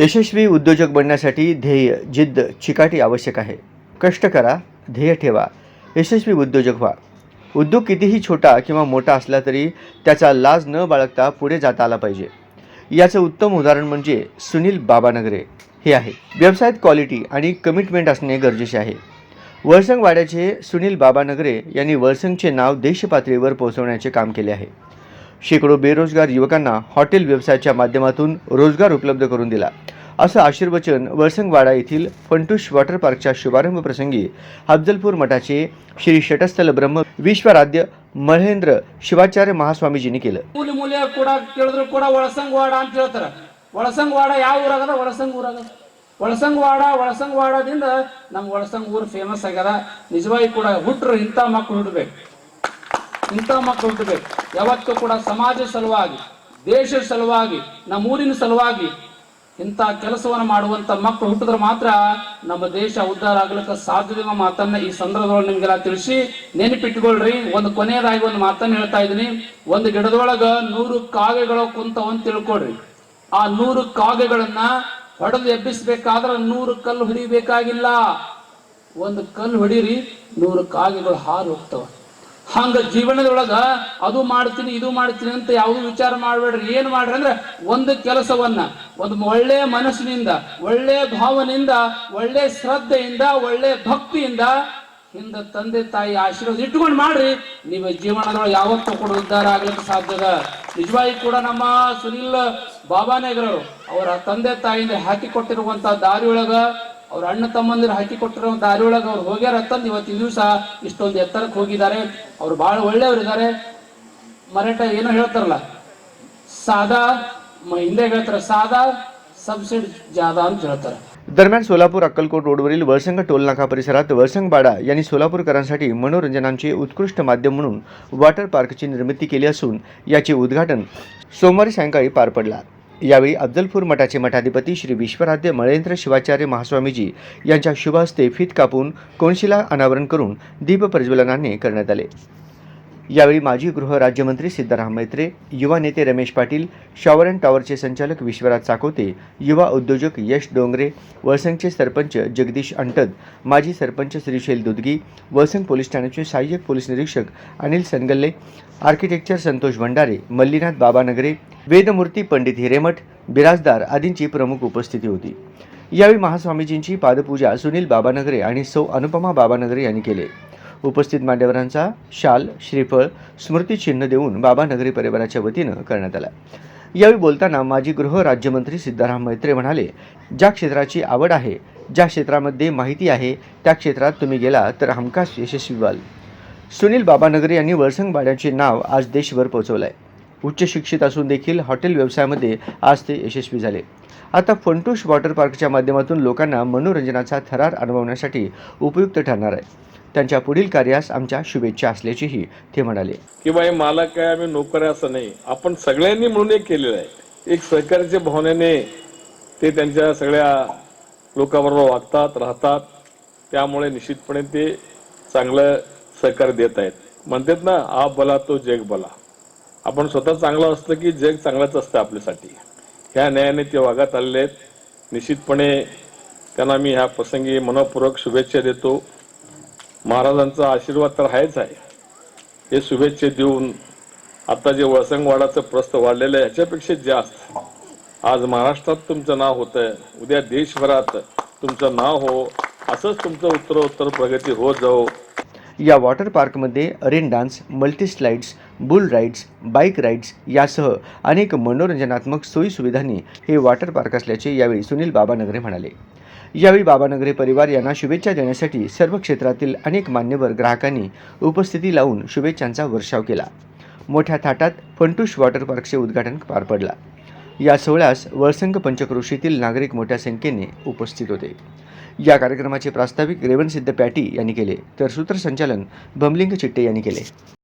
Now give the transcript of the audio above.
यशस्वी उद्योजक बनण्यासाठी ध्येय जिद्द चिकाटी आवश्यक आहे. कष्ट करा ध्येय ठेवा. यशस्वी उद्योजक व्हा. उद्योग कितीही छोटा किंवा मोठा असला तरी त्याचा लाज न बाळगता पुढे जाता आला पाहिजे. याचं उत्तम उदाहरण म्हणजे सुनील बाबानगरे हे आहे. व्यवसायात क्वालिटी आणि कमिटमेंट असणे गरजेचे आहे. वळसंग वाड्याचे सुनील बाबानगरे यांनी वळसंगचे नाव देशपातळीवर पोहोचवण्याचे काम केले आहे. शेकडो बेरोजगार युवकांना हॉटेल व्यवसायाच्या माध्यमातून रोजगार उपलब्ध करून दिला. असं आशीर्वचन वळसंगवाडा येथील फंटुश वॉटर पार्कच्या शुभारंभ प्रसंगी अफजलपूर मठाचे श्री षटस्थल ब्रह्म विश्वराध्य महेंद्र ಶಿವಾಚಾರ್ಯ ಮಹಾಸ್ವಾಮೀಜಿನಿ ಕೇಳು ಮೂಲಿ ಮೂಲೆ ಕೂಡ ಕೇಳಿದ್ರು ಕೂಡ ಒಳಸಂಗವಾಡ ಅಂತ ಹೇಳ್ತಾರ ಒಳಸಂಗವಾಡ ಯಾವ ಊರಾಗದ ಒಳಸಂಗ ಊರಾಗದ ಒಳಸಂಗವಾಡ ಒಳಸಂಗವಾಡದಿಂದ ನಮ್ಮ ಒಳಸಂಗ ಊರು ಫೇಮಸ್ ಆಗ್ಯದ ನಿಜವಾಗಿ ಕೂಡ ಹುಟ್ರು ಇಂಥ ಮಕ್ಕಳು ಹುಟ್ಟಬೇಕು ಇಂಥ ಮಕ್ಕಳು ಹುಟ್ಟಬೇಕು ಯಾವತ್ತೂ ಕೂಡ ಸಮಾಜ ಸಲುವಾಗಿ ದೇಶದ ಸಲುವಾಗಿ ನಮ್ಮ ಊರಿನ ಸಲುವಾಗಿ ಇಂಥ ಕೆಲಸವನ್ನು ಮಾಡುವಂತ ಮಕ್ಕಳು ಹುಟ್ಟಿದ್ರೆ ಮಾತ್ರ ನಮ್ಮ ದೇಶ ಉದ್ಧಾರ ಆಗ್ಲಿಕ್ಕೆ ಸಾಧ್ಯದ ಮಾತನ್ನ ಈ ಸಂದರ್ಭದೊಳಗೆ ನಿಮ್ಗೆಲ್ಲ ತಿಳಿಸಿ ನೆನಪಿಟ್ಕೊಳ್ರಿ. ಒಂದು ಕೊನೆಯದಾಗಿ ಒಂದು ಮಾತನ್ನ ಹೇಳ್ತಾ ಇದ್ದೀನಿ. ಒಂದು ಗಿಡದೊಳಗ ನೂರು ಕಾಗೆಗಳು ಕುಂತವ ಅಂತ ತಿಳ್ಕೊಳ್ರಿ. ಆ ನೂರು ಕಾಗೆಗಳನ್ನ ಹೊಡೆದು ಎಬ್ಬಿಸ್ಬೇಕಾದ್ರೆ ನೂರು ಕಲ್ಲು ಹೊಡಿಬೇಕಾಗಿಲ್ಲ. ಒಂದು ಕಲ್ಲು ಹೊಡೀರಿ, ನೂರು ಕಾಗೆಗಳು ಹಾರು ಹೋಗ್ತವ. ಹಂಗ ಜೀವನದೊಳಗ ಅದು ಮಾಡ್ತೀನಿ, ಇದು ಮಾಡ್ತೀನಿ ಅಂತ ಯಾವುದು ವಿಚಾರ ಮಾಡಬೇಡ್ರಿ. ಏನ್ ಮಾಡ್ರಿ ಅಂದ್ರೆ ಒಂದು ಕೆಲಸವನ್ನ ಒಂದು ಒಳ್ಳೆಯ ಮನಸ್ಸಿನಿಂದ ಒಳ್ಳೆಯ ಭಾವನೆಯಿಂದ, ಒಳ್ಳೆ ಶ್ರದ್ಧೆಯಿಂದ, ಒಳ್ಳೆ ಭಕ್ತಿಯಿಂದ ಹಿಂದ ತಂದೆ ತಾಯಿ ಆಶೀರ್ವಾದ ಇಟ್ಕೊಂಡು ಮಾಡ್ರಿ. ನಿಮ್ಮ ಜೀವನದೊಳಗೆ ಯಾವತ್ತೂ ಕೂಡ ಉದ್ಧಾರ ಆಗ್ಲಿಕ್ಕೆ ಸಾಧ್ಯದ ನಿಜವಾಗಿ ಕೂಡ ನಮ್ಮ ಸುನಿಲ್ ಬಾಬಾನೇಗರವರು ಅವರ ತಂದೆ ತಾಯಿಂದ ಹಾಕಿ ಕೊಟ್ಟಿರುವಂತ ದಾರಿಯೊಳಗ, ಅವ್ರ ಅಣ್ಣ ತಮ್ಮಂದಿರು ಹಾಕಿ ದಾರಿಯೊಳಗ ದಾರಿ ಒಳಗೆ ಅವ್ರು ಹೋಗ್ಯಾರ ತಂದು ಇವತ್ತಿನ ದಿವಸ ಇಷ್ಟೊಂದು ಎತ್ತರಕ್ಕೆ ಹೋಗಿದ್ದಾರೆ. ಅವ್ರು ಬಹಳ ಒಳ್ಳೆಯವರಿದ್ದಾರೆ. ಮರಾಠ ಏನೋ ಹೇಳ್ತಾರಲ್ಲ, ಸಾದಾ महीने में त्रसा सबसे ज्यादा हम दरम्यान सोलापूर अक्कलकोट रोडवरील वळसंग टोलनाका परिसरात वळसंगबाडा यांनी सोलापूरकरांसाठी मनोरंजनांचे उत्कृष्ट माध्यम म्हणून वॉटर पार्कची निर्मिती केली असून याचे उद्घाटन सोमवारी सायंकाळी पार पडला. यावेळी अफजलपूर मठाचे मठाधिपती श्री विश्वराध्य मळेंद्र शिवाचार्य महास्वामीजी यांच्या शुभ फित कापून कोनशिला अनावरण करून दीपप्रज्वलनाने करण्यात आले. यावेळी माजी गृह राज्यमंत्री सिद्धाराम मैत्रे युवा नेते रमेश पाटील शॉवर अँड टॉवरचे संचालक विश्वराज चाकोते युवा उद्योजक यश डोंगरे वळसंगचे सरपंच जगदीश अंटद माजी सरपंच श्रीशैल दुदगी वळसंग पोलीस ठाण्याचे सहाय्यक पोलीस निरीक्षक अनिल सनगल्ले आर्किटेक्चर संतोष भंडारे मल्लीनाथ बाबानगरे वेदमूर्ती पंडित हिरेमठ बिराजदार आदींची प्रमुख उपस्थिती होती. यावेळी महास्वामीजींची पादपूजा सुनील बाबानगरे आणि सौ अनुपमा बाबानगरे यांनी केले. उपस्थित मान्यवरांचा शाल श्रीफळ स्मृतिचिन्ह देऊन बाबानगरी परिवाराच्या वतीनं करण्यात आला. यावेळी बोलताना माजी गृह राज्यमंत्री सिद्धाराम मैत्रे म्हणाले ज्या क्षेत्राची आवड आहे ज्या क्षेत्रामध्ये माहिती आहे त्या क्षेत्रात तुम्ही गेला तर हमखास यशस्वी व्हाल. सुनील बाबानगरे यांनी वळसंगवाड्याचे नाव आज देशभर पोहोचवलं आहे उच्च शिक्षित असून देखील हॉटेल व्यवसायामध्ये आज ते यशस्वी झाले. आता फंटूश वॉटर पार्कच्या माध्यमातून लोकांना मनोरंजनाचा थरार अनुभवण्यासाठी उपयुक्त ठरणार आहे. त्यांच्या पुढील कार्यास आमच्या शुभेच्छा असल्याचीही ते म्हणाले. की बाई मला काय आम्ही नोकर असं नाही. आपण सगळ्यांनी म्हणून एक केलेलं आहे. एक सहकार्याच्या भावनेने ते त्यांच्या सगळ्या लोकांबरोबर वागतात राहतात. त्यामुळे निश्चितपणे ते चांगलं सहकार्य देत आहेत. म्हणतात ना आप बला तो जग बला. आपण स्वतः चांगलं असलं की जग चांगलंच असतं आपल्यासाठी. ह्या न्यायाने ते वागत आलेले आहेत. निश्चितपणे त्यांना मी ह्या प्रसंगी मनपूर्वक शुभेच्छा देतो. महाराजांचा आशीर्वाद तर आहेच आहे. हे शुभेच्छा देऊन आता जे वळसंगवाडाचं प्रस्त वाढलेलं आहे ह्याच्यापेक्षा जास्त. आज महाराष्ट्रात तुमचं नाव होतंय उद्या देशभरात तुमचं नाव हो असंच तुमचं उत्तरोत्तर प्रगती होत जाओ या वॉटर पार्कमध्ये rain dance multi slides bull rides bike rides यासह अनेक मनोरंजनात्मक सोयीसुविधांनी हे वॉटर पार्क असल्याचे यावेळी सुनील बाबानगरे म्हणाले. यावेळी बाबानगरे परिवार यांना शुभेच्छा देण्यासाठी सर्व क्षेत्रातील अनेक मान्यवर ग्राहकांनी उपस्थिती लावून शुभेच्छांचा वर्षाव केला. मोठ्या थाटात फंटूश वॉटर पार्कचे उद्घाटन पार पडला. या सोहळ्यास वळसंग पंचक्रोशीतील नागरिक मोठ्या संख्येने उपस्थित होते. या कार्यक्रमाचे प्रास्ताविक रेवणसिद्ध पॅटी यांनी केले तर सूत्रसंचालन बमलिंग चिट्टे यांनी केले.